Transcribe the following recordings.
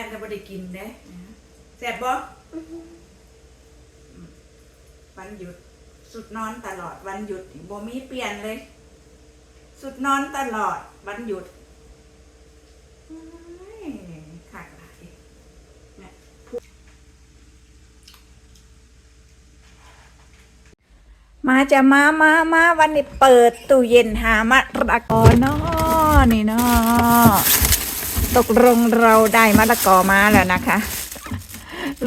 ยันจะบ่ได้กินเด้แซ่บบ่วันหยุด สุดนอนตลอดวันหยุดนี่บ่มีเปลี่ยนเลย สุดนอนตลอดวันหยุดเอ้ยคักหลายเนี่ยมาจะมามามาวันนี้เปิดตู้เย็นหามะระกอเนาะนี่เนาะ ตกลงเราได้มะละกอมาแล้วนะคะ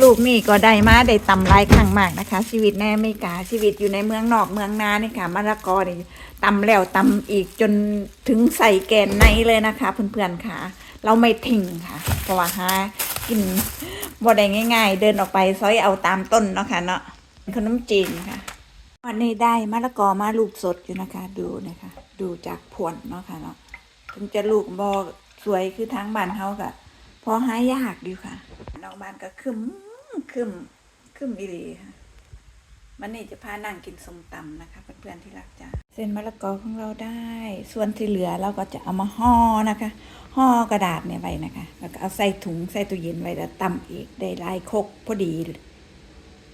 ลูกนี่ก็ได้มาได้ตำลายครั้งมากนะคะ ชีวิตในอเมริกาชีวิตอยู่ในเมืองนอกเมืองนาเนี่ค่ะมะละกอนี่ตำแล้วตำอีกจนถึงใส่แกนในเลยนะคะเพื่อนๆค่ะ เราไม่ทิ้งค่ะเพราะว่าหากินบ่ได้ง่าย ๆ เดินออกไปซอยเอาตามต้นเนาะค่ะเนาะขนมจีนค่ะวันนี้ได้มะละกอมาลูกสดอยู่นะคะ ดูนะคะ ดูจากผลเนาะค่ะเนาะถึงจะลูกบอ สวยคือทางบ้านเฮากะพอหายากอยู่ค่ะนอกบ้านก็คึมคึมคึมอีหลีค่ะวันนี้จะพานั่งกินส้มตำนะคะเพื่อนๆที่รักจ้าเส้นมะละกอของเราได้ ส่วนที่เหลือเราก็จะเอามาห่อนะคะห่อกระดาษเนี่ยไว้นะคะ แล้วก็เอาใส่ถุงใส่ตู้เย็นไว้แล้วตำอีกได้ลายคกพอดี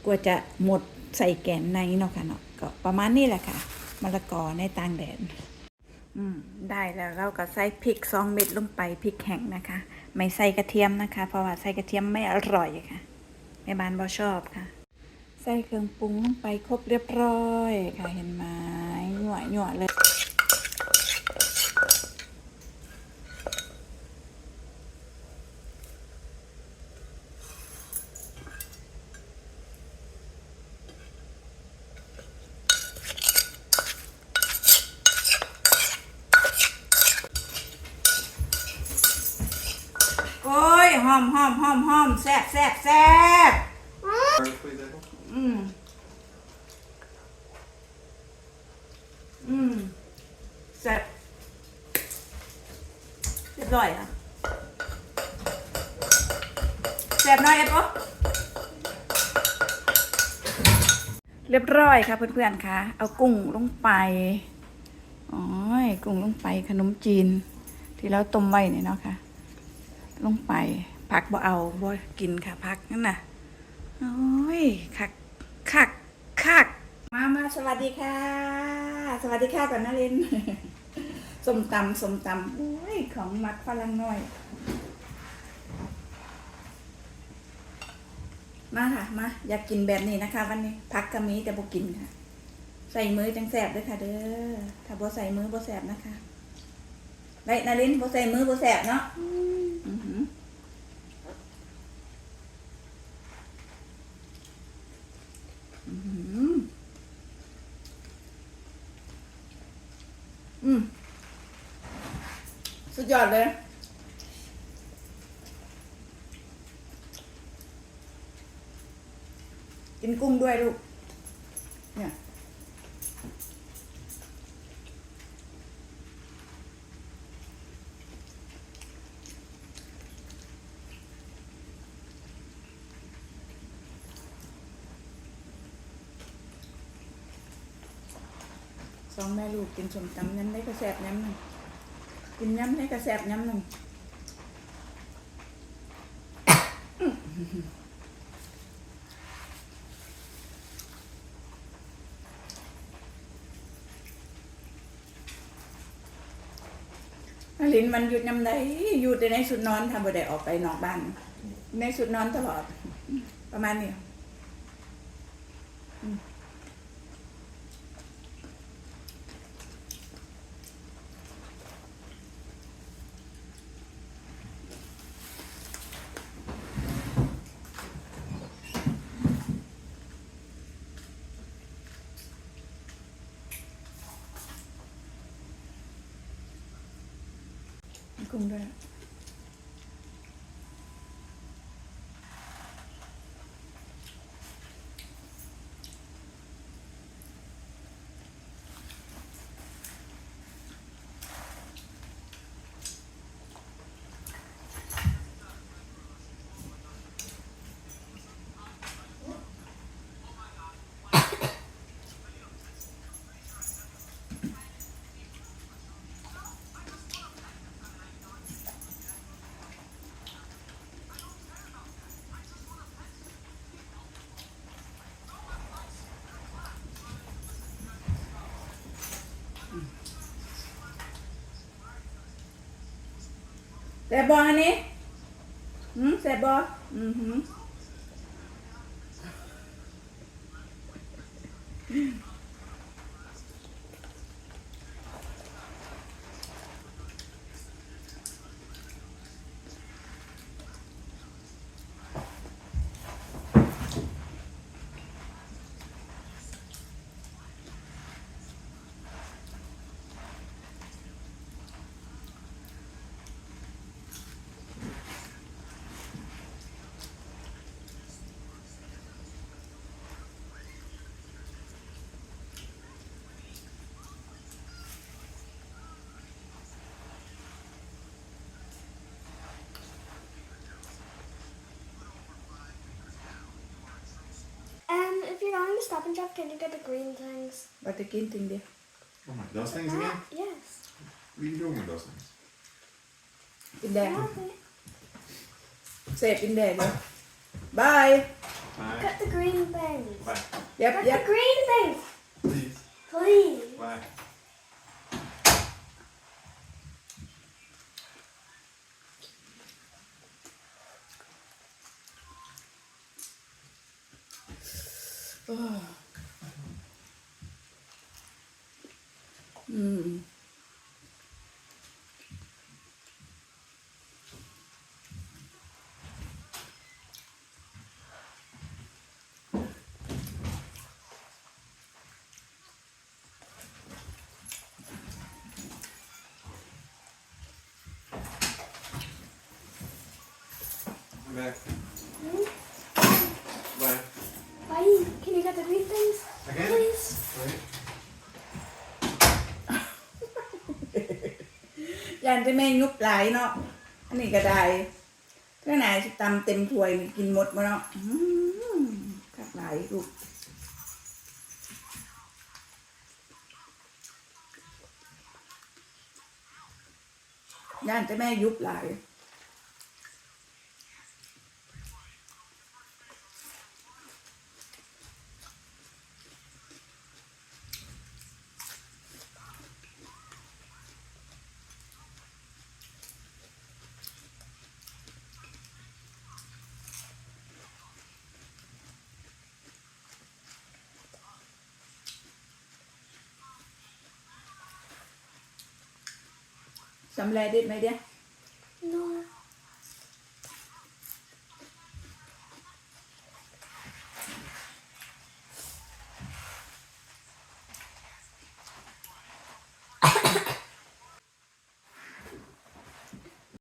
กว่าจะหมดใส่แกนในเนาะค่ะเนาะก็ประมาณนี้แหละค่ะมะละกอในต่างแดน ได้แล้วเราก็ใส่พริกสองเม็ดลงไปพริกแห้งนะคะ ไม่ใส่กระเทียมนะคะ เพราะว่าใส่กระเทียมไม่อร่อยค่ะแม่บ้านบ่ชอบค่ะ ใส่เครื่องปรุงลงไปครบเรียบร้อยค่ะเห็นไหมหน่วยหน่วยเลย โอ้ยห อมหอมหอมหอมแซ่บแซ่บแซ่บอืมอืมแซ่บเรียบร้อยอะแซ่บน้อยเอ็ดปเรียบร้อยค่ะเพื่อนๆค่ะ เอากุ้งลงไปอ้ยกุ้งลงไปขนมจีน ที่เราต้มไว้เนี่ยเนาะค่ะ ลงไป ผักบ่เอาบ่กินค่ะผักนั่นน่ะโอ้ยคักคักคักมามาสวัสดีค่ะ สวัสดีค่ะก่อนนะลินส้มตำส้มตำโอ้ยของมักฝรั่งน้อย มาค่ะมาอยากกินแบบนี้นะคะ วันนี้พักก็มีแต่บ่กินค่ะ ใส่มือจังแสบด้วยค่ะ เด้อถ้าบ่ใส่มือบ่แสบนะคะไรนารินบ่ใส่มือบ่แสบเนาะอือหืออื้อหือ อืมสุดยอดเลยกินกุ้งด้วยลูก เนี่ย สองแม่ลูกกินสมตำนั้นได้กระแสบย้ำหนึ่งกินย้ำได้กระแสบย้ำหนึ่งลินมันหยุดย้ำไดอยู่แต่ในสุดนอนทำบ่ได้ออกไปนอกบ้าน ในสุดนอนตลอด ประมาณนี้ กุ้ง ด้วยซ่บบออันนี้อืมแสบบออือหือ Um, if you're going to Stop and Shop, can you get the green things? ว่าจะกินถึงเดียว Oh my, those things Ah, again? yes. What are you doing with those things? กินแดง Okay. เสพกินแดงเลยบาย Bye. Get the green things. Bye. ยับ Get ยับ the green things, Please. please. Bye. อืม I'm back. Hmm? Bye. Bye. Can you get the green things, Again? please? Wait. ยันจะแม่ยุบหลายเนาะ อันนี้ก็ได้เท่าไหนสิตำเต็มถ้วยนี่กินหมดมาเนาะอืมคักหลายลูก ย่านจะแม่ยุบหลาย จำแลได้ไหมเด้ No